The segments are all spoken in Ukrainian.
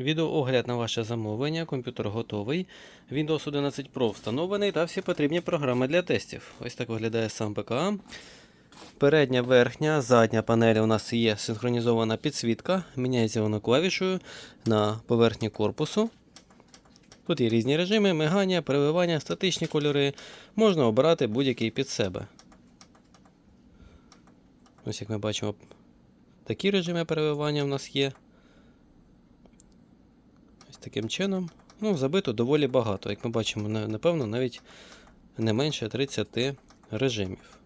Відеоогляд на ваше замовлення. Комп'ютер готовий. Windows 11 Pro встановлений та всі потрібні програми для тестів. Ось так виглядає сам ПК. Передня, верхня, задня панель у нас є синхронізована підсвітка. Міняється вона клавішою на поверхні корпусу. Тут є різні режими, мигання, переливання, статичні кольори. Можна обирати будь-який під себе. Ось як ми бачимо, такі режими переливання у нас є. Ось таким чином. Ну, забито доволі багато. Як ми бачимо, напевно, навіть не менше 30 режимів.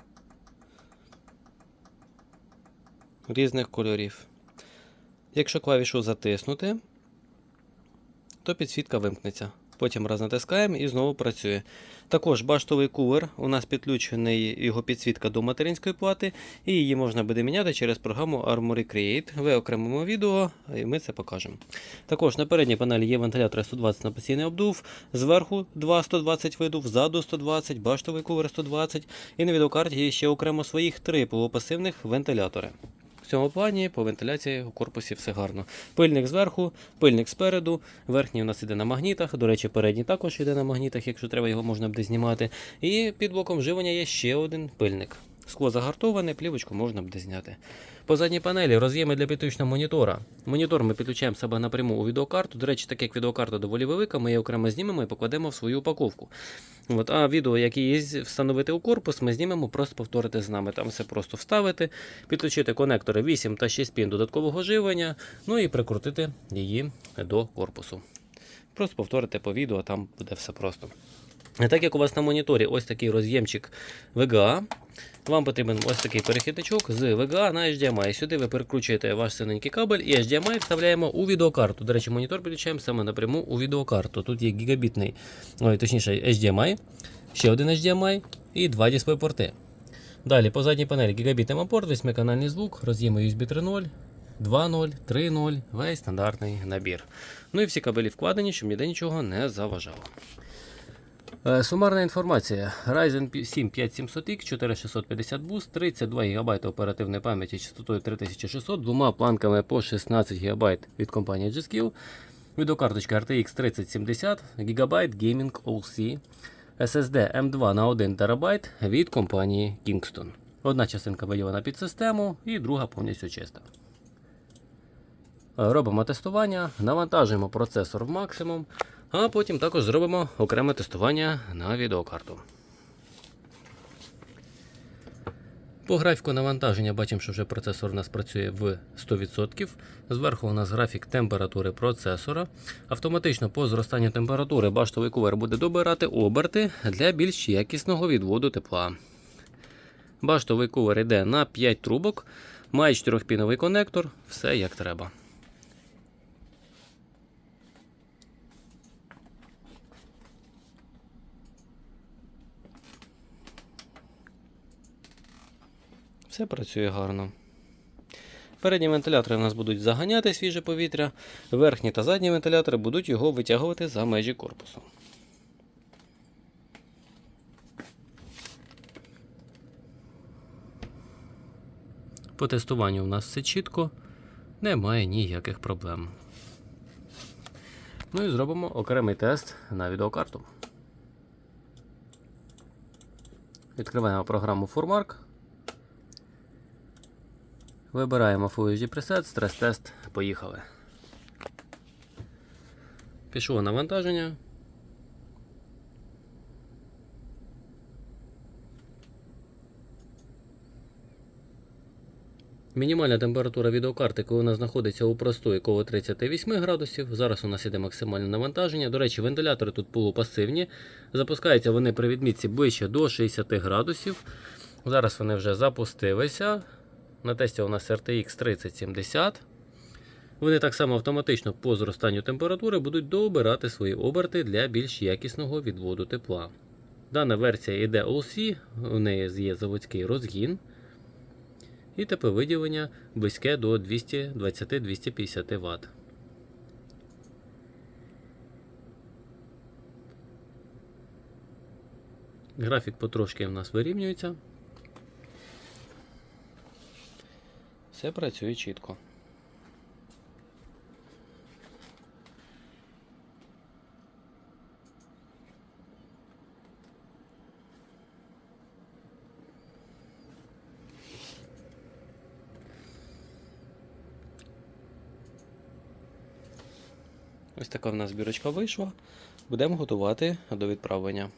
Різних кольорів. Якщо клавішу затиснути, то підсвітка вимкнеться. Потім раз натискаємо і знову працює. Також баштовий кулер. У нас підключений його підсвітка до материнської плати, і її можна буде міняти через програму Armory Create. В окремому відео, і ми це покажемо. Також на передній панелі є вентилятор 120 на постійний обдув, зверху 2 120 видув, ззаду 120, баштовий кулер 120, і на відеокарті є ще окремо своїх три полупасивних вентилятори. В цьому плані по вентиляції у корпусі все гарно. Пильник зверху, пильник спереду, верхній у нас іде на магнітах. До речі, передній також іде на магнітах, якщо треба, його можна буде знімати. І під блоком живлення є ще один пильник. Скло загартоване, плівочку можна буде зняти. По задній панелі роз'єми для підключного монітора. Монітор ми підключаємо себе напряму у відеокарту. До речі, так як відеокарта доволі велика, ми її окремо знімемо і покладемо в свою упаковку. От, а відео, яке є встановити у корпус, ми знімемо, просто повторити з нами. Там все просто вставити, підключити конектори 8 та 6 пін додаткового живлення, ну і прикрутити її до корпусу. Просто повторити по відео, там буде все просто. Так як у вас на моніторі ось такий роз'ємчик VGA, вам потрібен ось такий перехідничок з VGA на HDMI. Сюди ви перекручуєте ваш синенький кабель і HDMI вставляємо у відеокарту. До речі, монітор підключаємо саме напряму у відеокарту. Тут є гігабітний, ой, точніше, HDMI, ще один HDMI і два дисплей-порти. Далі по задній панелі гігабітний апорт, 8-канальний звук, роз'єми USB 3.0, 2.0, 3.0, весь стандартний набір. Ну і всі кабелі вкладені, щоб ніде нічого не заважало. Е, Сумарна інформація. Ryzen 7 5700X, 4650 буст, 32 ГБ оперативної пам'яті частотою 3600, двома планками по 16 ГБ від компанії G-Skill, відеокарточка RTX 3070, ГБ Gaming OC, SSD M2 на 1 ТБ від компанії Kingston. Одна частинка виділена під систему і друга повністю чиста. Е, Робимо тестування, навантажуємо процесор в максимум, а потім також зробимо окреме тестування на відеокарту. По графіку навантаження бачимо, що вже процесор у нас працює в 100%. Зверху у нас графік температури процесора. Автоматично по зростанню температури баштовий кувер буде добирати оберти для більш якісного відводу тепла. Баштовий кувер йде на 5 трубок, має 4-піновий конектор, все як треба. Все працює гарно. Передні вентилятори у нас будуть заганяти свіже повітря, верхні та задні вентилятори будуть його витягувати за межі корпусу. По тестуванню у нас все чітко, немає ніяких проблем. Ну і зробимо окремий тест на відеокарту. Відкриваємо програму Furmark. Вибираємо Full HD Preset, стрес-тест, поїхали. Пішло навантаження. Мінімальна температура відеокарти, коли вона знаходиться у простої коло 38 градусів. Зараз у нас іде максимальне навантаження. До речі, вентилятори тут полупасивні. Запускаються вони при відмітці ближче до 60 градусів. Зараз вони вже запустилися. На тесті у нас RTX 3070. Вони так само автоматично по зростанню температури будуть дообирати свої оберти для більш якісного відводу тепла. Дана версія йде OC, у неї є заводський розгін. І тепловиділення близьке до 220-250 Вт. Графік потрошки в нас вирівнюється. все працює чітко. Ось така в нас бірочка вийшла. Будемо готувати до відправлення.